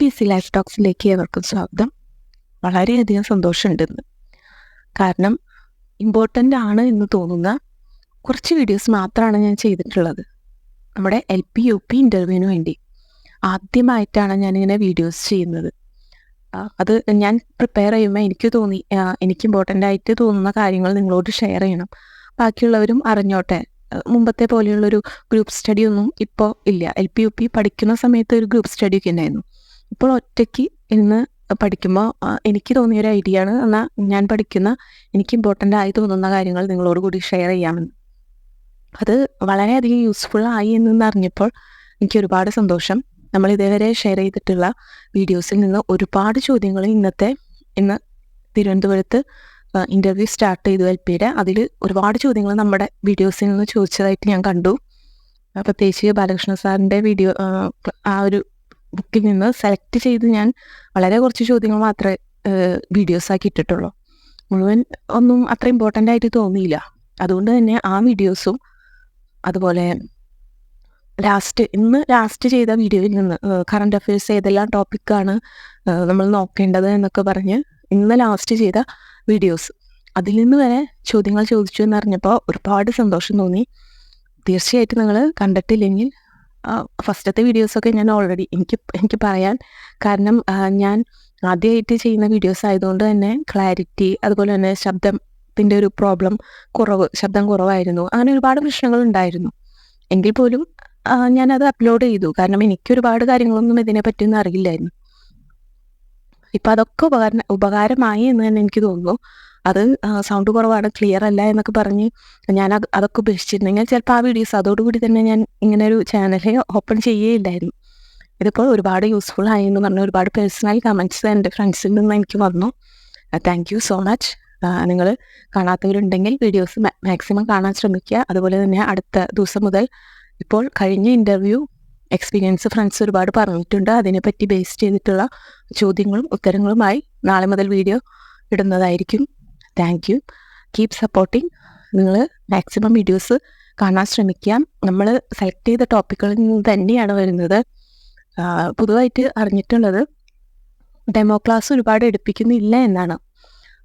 P C life ടോക്സിലേക്ക് ഏവർക്കും സ്വാഗതം. വളരെയധികം സന്തോഷമുണ്ട് കാരണം ഇമ്പോർട്ടന്റ് ആണ് എന്ന് തോന്നുന്ന കുറച്ച് വീഡിയോസ് മാത്രമാണ് ഞാൻ ചെയ്തിട്ടുള്ളത്. നമ്മുടെ എൽ പി യു പി ഇന്റർവ്യൂവിന് വേണ്ടി ആദ്യമായിട്ടാണ് ഞാനിങ്ങനെ വീഡിയോസ് ചെയ്യുന്നത്. അത് ഞാൻ പ്രിപ്പയർ ചെയ്യുമ്പോൾ എനിക്ക് തോന്നി എനിക്ക് ഇമ്പോർട്ടന്റ് ആയിട്ട് തോന്നുന്ന കാര്യങ്ങൾ നിങ്ങളോട് ഷെയർ ചെയ്യണം. ബാക്കിയുള്ളവരും അറിഞ്ഞോട്ടെ. മുമ്പത്തെ പോലെയുള്ളൊരു ഗ്രൂപ്പ് സ്റ്റഡി ഒന്നും ഇപ്പോൾ ഇല്ല. എൽ പി യു പി പഠിക്കുന്ന സമയത്ത് ഒരു ഗ്രൂപ്പ് സ്റ്റഡി ഒക്കെ ഉണ്ടായിരുന്നു. ഇപ്പോൾ ഒറ്റയ്ക്ക് ഇന്ന് പഠിക്കുമ്പോൾ എനിക്ക് തോന്നിയ ഒരു ഐഡിയ ആണ്. എന്നാൽ ഞാൻ പഠിക്കുന്ന എനിക്ക് ഇമ്പോർട്ടന്റ് ആയി തോന്നുന്ന കാര്യങ്ങൾ നിങ്ങളോട് കൂടി ഷെയർ ചെയ്യാമെന്ന് അത് വളരെയധികം യൂസ്ഫുൾ ആയി എന്ന് അറിഞ്ഞപ്പോൾ എനിക്ക് ഒരുപാട് സന്തോഷം. നമ്മൾ ഇതേവരെ ഷെയർ ചെയ്തിട്ടുള്ള വീഡിയോസിൽ നിന്ന് ഒരുപാട് ചോദ്യങ്ങൾ ഇന്നത്തെ ഇന്ന് തിരുവനന്തപുരത്ത് ഇന്റർവ്യൂ സ്റ്റാർട്ട് ചെയ്തു എൽ പിയുടെ. അതിൽ ഒരുപാട് ചോദ്യങ്ങൾ നമ്മുടെ വീഡിയോസിൽ നിന്ന് ചോദിച്ചതായിട്ട് ഞാൻ കണ്ടു. പ്രത്യേകിച്ച് ബാലകൃഷ്ണ സാറിന്റെ വീഡിയോ ആ ഒരു ബുക്കിൽ നിന്ന് സെലക്ട് ചെയ്ത് ഞാൻ വളരെ കുറച്ച് ചോദ്യങ്ങൾ മാത്രമേ വീഡിയോസ് ആക്കി ഇട്ടിട്ടുള്ളൂ. മുഴുവൻ ഒന്നും അത്ര ഇമ്പോർട്ടന്റ് ആയിട്ട് തോന്നിയില്ല. അതുകൊണ്ട് തന്നെ ആ വീഡിയോസും അതുപോലെ ലാസ്റ്റ് ഇന്ന് ലാസ്റ്റ് ചെയ്ത വീഡിയോയിൽ നിന്ന് കറണ്ട് അഫയേഴ്സ് ഏതെല്ലാം ടോപ്പിക്കാണ് നമ്മൾ നോക്കേണ്ടത് എന്നൊക്കെ പറഞ്ഞ് ഇന്ന് ലാസ്റ്റ് ചെയ്ത വീഡിയോസ് അതിൽ നിന്ന് വരെ ചോദ്യങ്ങൾ ചോദിച്ചു എന്നറിഞ്ഞപ്പോൾ ഒരുപാട് സന്തോഷം തോന്നി. തീർച്ചയായിട്ടും നിങ്ങൾ കണ്ടിട്ടില്ലെങ്കിൽ ഫസ്റ്റത്തെ വീഡിയോസൊക്കെ ഞാൻ ഓൾറെഡി എനിക്ക് എനിക്ക് പറയാൻ കാരണം ഞാൻ ആദ്യമായിട്ട് ചെയ്യുന്ന വീഡിയോസ് ആയതുകൊണ്ട് തന്നെ ക്ലാരിറ്റി അതുപോലെ തന്നെ ശബ്ദത്തിന്റെ ഒരു പ്രോബ്ലം കുറവ് ശബ്ദം കുറവായിരുന്നു. അങ്ങനെ ഒരുപാട് പ്രശ്നങ്ങൾ ഉണ്ടായിരുന്നു. എങ്കിൽ പോലും ഞാനത് അപ്ലോഡ് ചെയ്തു. കാരണം എനിക്ക് ഒരുപാട് കാര്യങ്ങളൊന്നും ഇതിനെ പറ്റിയൊന്നും അറിയില്ലായിരുന്നു. ഇപ്പം അതൊക്കെ ഉപകാര ഉപകാരമായി എന്ന് തന്നെ എനിക്ക് തോന്നുന്നു. അത് സൗണ്ട് കുറവാണ് ക്ലിയർ അല്ല എന്നൊക്കെ പറഞ്ഞ് ഞാൻ അത് അതൊക്കെ ഉപേക്ഷിച്ചിരുന്നെങ്കിൽ ചിലപ്പോൾ ആ വീഡിയോസ് അതോടുകൂടി തന്നെ ഞാൻ ഇങ്ങനെ ഒരു ചാനൽ ഓപ്പൺ ചെയ്യുകയില്ലായിരുന്നു. ഇതിപ്പോൾ ഒരുപാട് യൂസ്ഫുൾ ആയി എന്ന് പറഞ്ഞ ഒരുപാട് പേഴ്സണൽ കമന്റ്സ് എന്റെ ഫ്രണ്ട്സിൽ നിന്ന് എനിക്ക് വന്നു. താങ്ക് യു സോ മച്ച് നിങ്ങൾ കാണാത്തവരുണ്ടെങ്കിൽ വീഡിയോസ് മാക്സിമം കാണാൻ ശ്രമിക്കുക. അതുപോലെ തന്നെ അടുത്ത ദിവസം മുതൽ ഇപ്പോൾ കഴിഞ്ഞ ഇന്റർവ്യൂ എക്സ്പീരിയൻസ് ഫ്രണ്ട്സ് ഒരുപാട് പറഞ്ഞിട്ടുണ്ട്. അതിനെപ്പറ്റി ബേസ് ചെയ്തിട്ടുള്ള ചോദ്യങ്ങളും ഉത്തരങ്ങളുമായി നാളെ മുതൽ വീഡിയോ ഇടുന്നതായിരിക്കും. താങ്ക് യു കീപ് സപ്പോർട്ടിങ് നിങ്ങൾ മാക്സിമം വീഡിയോസ് കാണാൻ ശ്രമിക്കാം. നമ്മൾ സെലക്ട് ചെയ്ത ടോപ്പിക്കുകളിൽ നിന്ന് തന്നെയാണ് വരുന്നത്. പൊതുവായിട്ട് അറിഞ്ഞിട്ടുള്ളത് ഡെമോ ക്ലാസ് ഒരുപാട് എടുപ്പിക്കുന്നില്ല എന്നാണ്.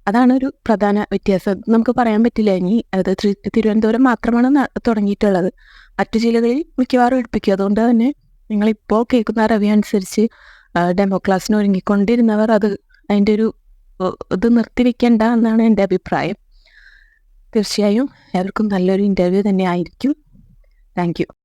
അതാണ് ഒരു പ്രധാന വ്യത്യാസം. നമുക്ക് പറയാൻ പറ്റില്ല ഇനി. അത് തിരുവനന്തപുരം മാത്രമാണ് തുടങ്ങിയിട്ടുള്ളത്. മറ്റു ജില്ലകളിൽ മിക്കവാറും എടുപ്പിക്കും. അതുകൊണ്ട് തന്നെ നിങ്ങളിപ്പോൾ കേൾക്കുന്ന അറിവ് അനുസരിച്ച് ഡെമോ ക്ലാസ്സിന് ഒരുങ്ങിക്കൊണ്ടിരുന്നവർ അത് അതിന്റെ ഒരു ഇത് നിർത്തിവെക്കേണ്ട എന്നാണ് എന്റെ അഭിപ്രായം. തീർച്ചയായും എവർക്കും നല്ലൊരു ഇന്റർവ്യൂ തന്നെ ആയിരിക്കും. താങ്ക്